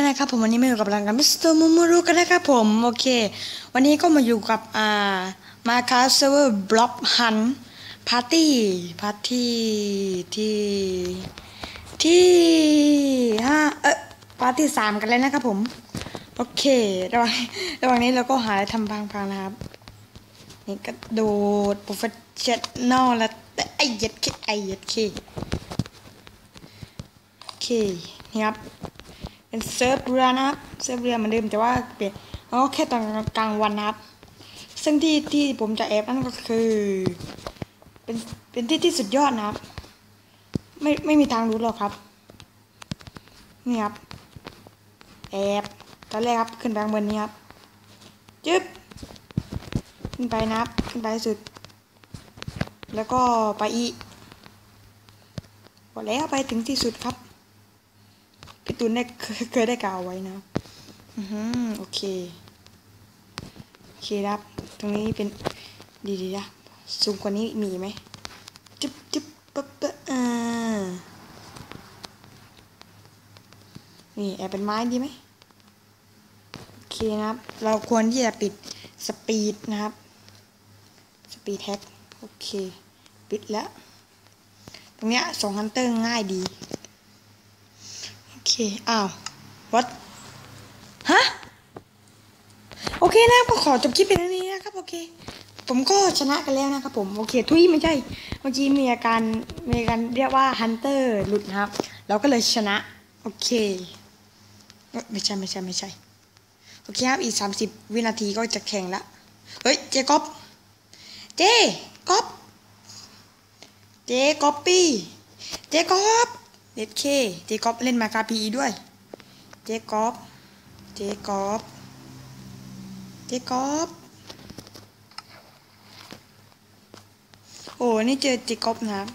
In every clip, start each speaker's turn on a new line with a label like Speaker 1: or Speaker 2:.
Speaker 1: นะครับผมวันนี้มาอยู่กับรังกับมิสเตอร์มูมูรุกันนะครับผม โอเค วันนี้ก็มาอยู่กับอ่ามาคาเซิร์ฟเวอร์บล็อกฮันพาร์ตี้พาร์ตี้ที่ที่ห้าเออปาร์ตี้สามกันเลยนะครับผม โอเคระหว่างระหว่างนี้เราก็หาทำพังๆนะครับ นี่กระโดดโปรเฟชชั่นอลแล้วแต่ไอ้ย็ดเคไอ้ย็ดเคโอเคนี่ครับ เป็นเซิร์ฟเรือนะครับ เซิร์ฟเรือเหมือนเดิมแต่ว่าเปลี่ยนอ๋อแค่ตอนกลางวันนะครับ ซึ่งที่ที่ผมจะแอบนั่นก็คือ เป็นเป็นที่ที่สุดยอดนะครับ ไม่ไม่มีทางรู้หรอกครับ นี่ครับ แอบตอนแรกครับขึ้นไปข้างบนนี้ครับจึ๊บขึ้นไปนะครับขึ้นไปสุด แล้วก็ไปอีกหมดแล้วไปถึงที่สุดครับ พี่ตูนได้เคยเคยได้กล่าวไว้นะอือฮึโอเค โอเคครับ ตรงนี้เป็นดีดีนะสูงกว่านี้มีไหมจุ๊บจุ๊บปั๊บปั๊บอ่านี่แอบเป็นไม้ดีไหมโอเคนะครับ เราควรที่จะปิดสปีดนะครับ สปีดแท็กโอเค ปิดแล้ว ตรงเนี้ยส่งฮันเตอร์ง่ายดี อเคอ้าว what ฮะ โอเคนะก็ขอจบคลิปเป็นนี้นะครับ โอเค ผมก็ชนะกันแล้วนะครับผม โอเค ทุยไม่ใช่ เมื่อกี้มีอาการมีอาการเรียกว่าฮันเตอร์หลุดนะครับ เราก็เลยชนะ โอเค ไม่ใช่ไม่ใช่ไม่ใช่ โอเคครับ อีก30วินาทีก็จะแข่งละ เฮ้ย เจก๊อปเจก๊อปเจก๊อปปี้ เจก๊อป เด็ดเคเจกอปเล่นมาคาพีด้วย เจกอปเจกอปเจกอปโอ้นี่เจอเจกอปนะครับ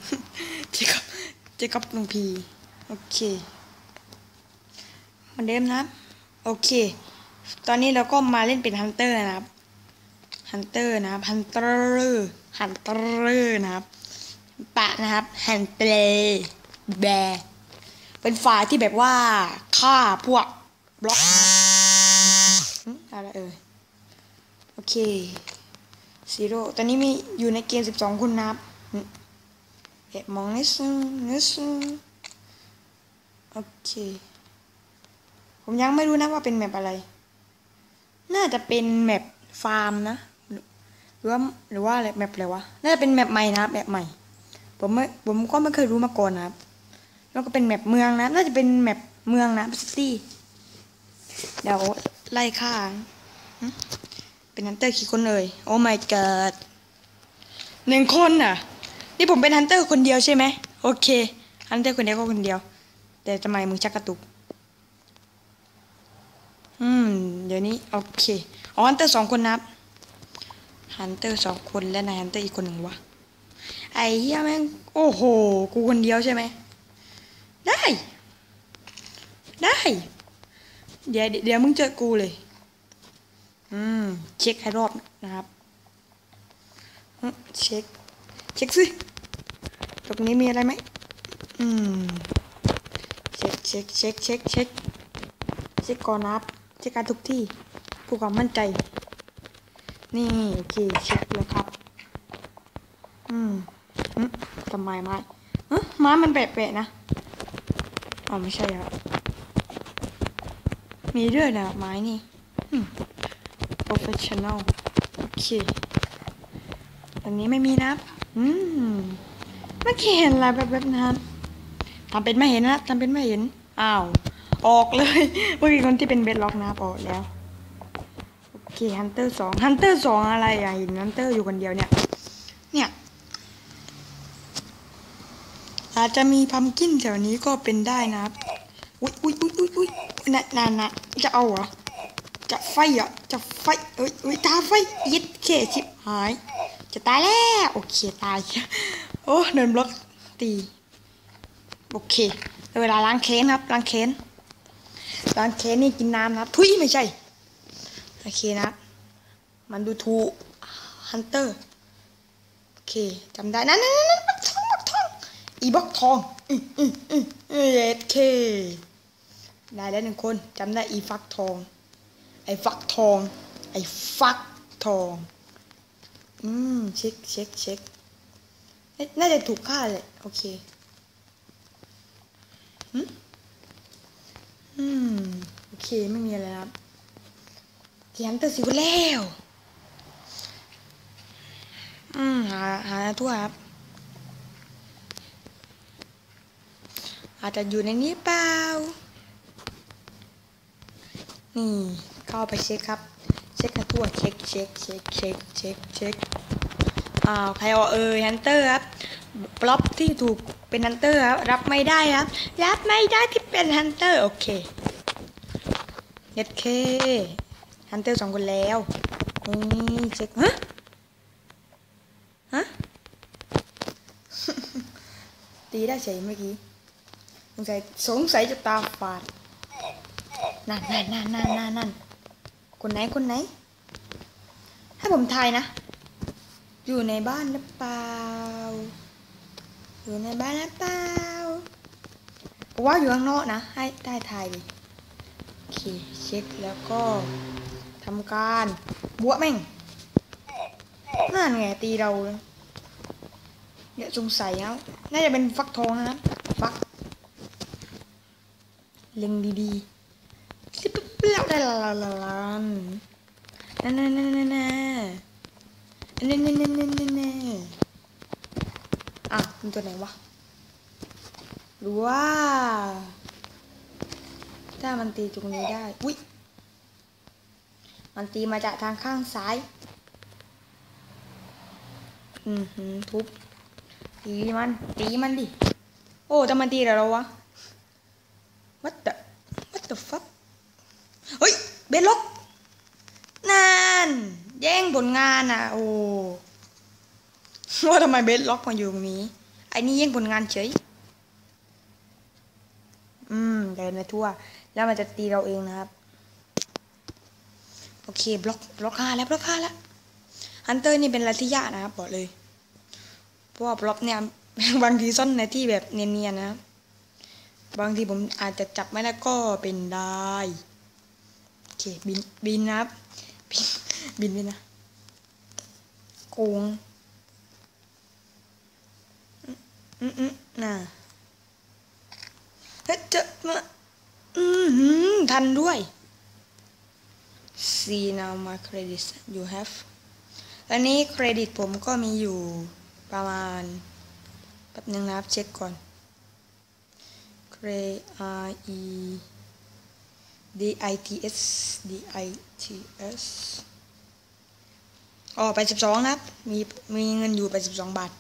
Speaker 1: เจกอปเจกอปลุงพี โอเคมือนเดิมนะครับโอเค ตอนนี้เราก็มาเล่นเป็นฮันเตอร์นะครับ ฮันเตอร์นะครับ ฮันเตอร์ ฮันเตอร์นะครับ ปะนะครับ ฮันเตอร์แบร์ เป็นฝ่ายที่แบบว่าฆ่าพวกบล็อกอะไรเอ่ยโอเคซีโร่ตอนนี้มีอยู่ในเกม 12 คนนะครับหึแอบมองนิดนึงนิดนึงโอเค ผมยังไม่รู้นะว่าเป็นแมปอะไร น่าจะเป็นแมปฟาร์มนะหรือว่าหรือว่าอะไรแมปอะไรวะน่าจะเป็นแมปใหม่นะครับแมปใหม่ผมไม่ผมก็ไม่เคยรู้มาก่อนนะครับ แล้วก็เป็นแมปเมืองนะ น่าจะเป็นแมปเมืองนะซิตี้ เดี๋ยวไล่ฆ่าหึเป็นฮันเตอร์กี่คนเลย โอ้ my god หนึ่งคนน่ะ นี่ผมเป็นฮันเตอร์คนเดียวใช่ไหม โอเค ฮันเตอร์คนเดียวก็คนเดียว แต่ทำไมมึงชักกระตุก อืม เดี๋ยวนี้ โอเค อ๋อ ฮันเตอร์สองคนนับ ฮันเตอร์สองคนและนายฮันเตอร์อีกคนหนึ่งวะ ไอ้เหี้ยแม่ง โอ้โห กูคนเดียวใช่ไหม ได้ ได้ เดี๋ยวเดี๋ยวมึงเจอกูเลย อืม เช็คให้รอบนะครับ เช็ค เช็คสิตรงนี้มีอะไรไหมอืม เช็คเช็คเช็คเช็คเช็คเช็คก่อนนะครับ เช็คการทุกที่เพื่อความมั่นใจ นี่โอเคเช็คแล้วครับ อืมอืมทำไมไม้เอ๊ะไม้มันแปะๆนะ อ๋อไม่ใช่ครับ มีด้วยนะไม้นี่อืม professional โอเคตรงนี้ไม่มีนะครับอืมเมื่อกี้เห็นอะไรแบบๆนะครับทำเป็นไม่เห็นนะทำเป็นไม่เห็น อ้าว ออกเลยเมื่อกี้คนที่เป็นเบดล็อกนะครับออกแล้ว โอเคฮันเตอร์สองฮันเตอร์สองอะไรอะเห็นฮันเตอร์อยู่คนเดียวเนี่ย เนี่ย อาจจะมีพัมกินแถวนี้ก็เป็นได้นะครับ อุ้ยอุ้ยอุ้ยอุ้ยอุ้ยน่ะน่ะน่ะจะเอาเหรอ จะไฟเหรอ จะไฟเอ้ยเอ้ยตาไฟยิดเคชิบหาย จะตายแล้ว โอเคตาย โอ้เดินบล็อกตี โอเค เวลาล้างเค้นครับ ล้างเค้นล้างเค้นนี่กินน้ำนะทุยไม่ใช่ โอเคนะ มันดูถูฮันเตอร์ โอเคจำได้ นั่นนั่นนั่นบักทองบักทอง อีบักทอง อืออืออือเอ็ดเค ได้แล้วหนึ่งคนจำได้อีฟักทอง ไอ้ฟักทอง ไอ้ฟักทอง อืมเช็คเช็คเช็คน่าจะถูกค่าเลยโอเคอืมโอเคไม่มีอะไรครับเขียนตัวสิวแล้วอืมหาหาทั่วครับ อาจจะอยู่ในนี้เปล่า นี่เข้าไปเช็คครับ เช็คกันทั่วเช็คเช็คเช็คเช็คเช็คเช็คอ้าวใครเอาเออฮันเตอร์ครับบล็อบที่ถูกเป็นฮันเตอร์ครับรับไม่ได้ครับ รับไม่ได้ที่เป็นฮันเตอร์โอเคเย็ดเคฮันเตอร์สองคนแล้วนี่เช็คฮะฮะตีได้เฉยเมื่อกี้สงสัยสงสัยจะตาฝาด นั่นนั่นนั่นนั่นนั่นนั่นคนไหนคนไหน ให้ผมทายนะ อยู่ในบ้านหรือเปล่า อยู่ในบ้านหรือเปล่าว่าอยู่ข้างนอกนะ ให้ได้ทายดิโอเคเช็คแล้วก็ทำการบวกแม่งนั่นไงตีเราเลยเนี่ยสงสัยแล้วน่าจะเป็นฟักทองนะครับ ฟักเล็งดีๆ นั่นนั่นนั่นนั่นนั่นนั่นนั่นนั่นนั่นนั่นนั่นอะมันตัวไหนวะหรือว่า ถ้ามันตีตรงนี้ได้ อุ้ยมันตีมาจากทางข้างซ้าย อือหือทุบ ตีมัน ตีมันดิ โอ้แต่มันตีแต่เรวะ what the what the fuck เฮ้ย เบลล็อกนั่นแย่งผลงานอะ โอ้ว่าทำไมเบสล็อกมาอยู่ตรงนี้ไอ้นี่แย่งผลงานเฉย อืมเดินไปทั่ว แล้วมันจะตีเราเองนะครับ โอเคบล็อกบล็อกห้าแล้วบล็อกห้าแล้วฮันเตอร์นี่เป็นอะไรที่ยากนะครับบอกเลยเพราะว่าบล็อกเนี่ยบางทีซ่อนในที่แบบเนียนๆนะครับบางทีผมอาจจะจับไม่ได้ก็เป็นได้ เคบินบินนะครับบินบินไปนะโกงอืมอืมน่ะเฮ้ยเจะมาอืมหืมทันด้วย see now my credits you have อันนี้เครดิตผมก็มีอยู่ประมาณแป๊บนึงนะครับเช็คก่อนเคร R E D I T S D I T S อ๋อไปสิบสองนะครับ มีมีเงินอยู่ไปสิบสองบาท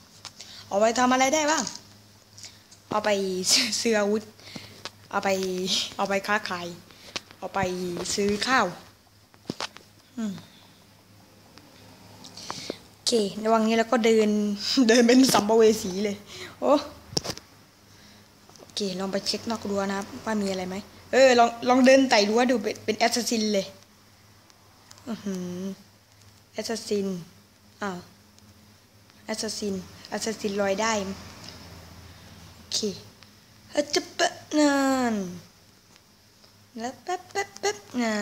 Speaker 1: เอาไปทำอะไรได้บ้าง เอาไปซื้ออาวุธ เอาไป เอาไปค้าขาย เอาไปซื้อข้าวอืมโอเคระหว่างนี้เราก็เดิน เดินเป็นสัมภเวสีเลย โอ้ โอเค ลองไปเช็คนอกรั้วนะครับ ว่ามีอะไรไหม เออลองลองเดินไต่รั้วดูเป็นแอสซัสซินเลยอือหือแอสซัสซินอ้าวแอสซัสซินแอสซัสซินลอยได้โอเคออจะเปะนานแล้วแป๊บแป๊บแป๊บนะ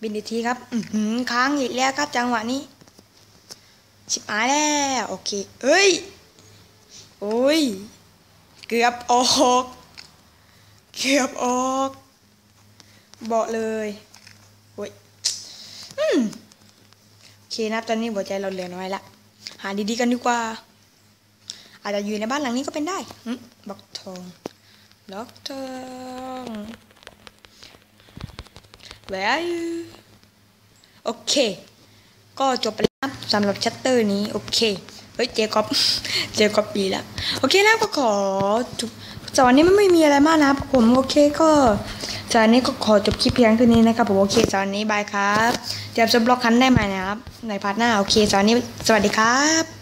Speaker 1: บินอีกทีครับอือหือค้างอีกแล้วครับจังหวะนี้ชิบหายแล้วโอเคเอ้ยโอ้ยเกือบออก เกือบออกเบอกเลยโอ้ยอืมโอเคนับตอนนี้หัวใจเราเหลือน้อยละ หาดีๆกันดีกว่า อาจจะอยู่ในบ้านหลังนี้ก็เป็นได้หึบล็อกทองบล็อกทอง Where are you โอเค ก็จบไปแล้วสำหรับชัตเตอร์นี้ โอเค เฮ้ย เจคอบ เจคอบปีแล้ว โอเคแล้วก็ขอจบ สวันนี้ไม่ไม่มีอะไรมากนะครับผมโอเคก็สวันนี้ก็ขอจบคลิปเพียงเท่านี้นะครับผมโอเคสวันนี้บายครับเดี๋ยวจะบล็อกคันได้ไหมนะครับในพาร์ทหน้าโอเคสวันนี้สวัสดีครับ